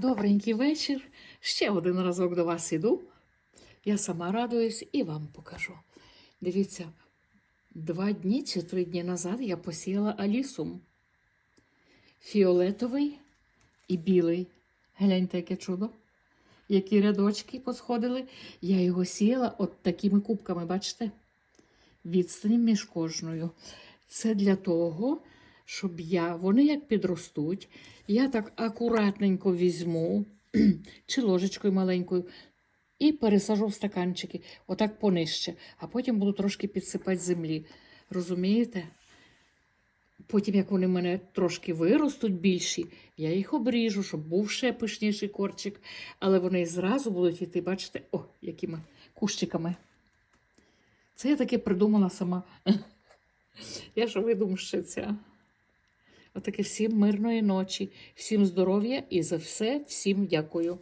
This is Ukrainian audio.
Добренький вечір. Ще один разок до вас іду. Я сама радуюсь і вам покажу. Дивіться, два дні чи три дні назад я посіяла алісум. Фіолетовий і білий. Гляньте, яке чудо. Які рядочки посходили. Я його сіяла от такими кубками, бачите? Відстань між кожною. Це для того, щоб я, вони як підростуть, я так акуратненько візьму, чи ложечкою маленькою, і пересажу в стаканчики, отак понижче, а потім буду трошки підсипати землі. Розумієте? Потім, як вони в мене трошки виростуть більші, я їх обріжу, щоб був ще пишніший корчик. Але вони зразу будуть йти, бачите, о, якими кущиками. Це я таке придумала сама. Я ж видумщиця. Отаке всім мирної ночі, всім здоров'я і за все всім дякую.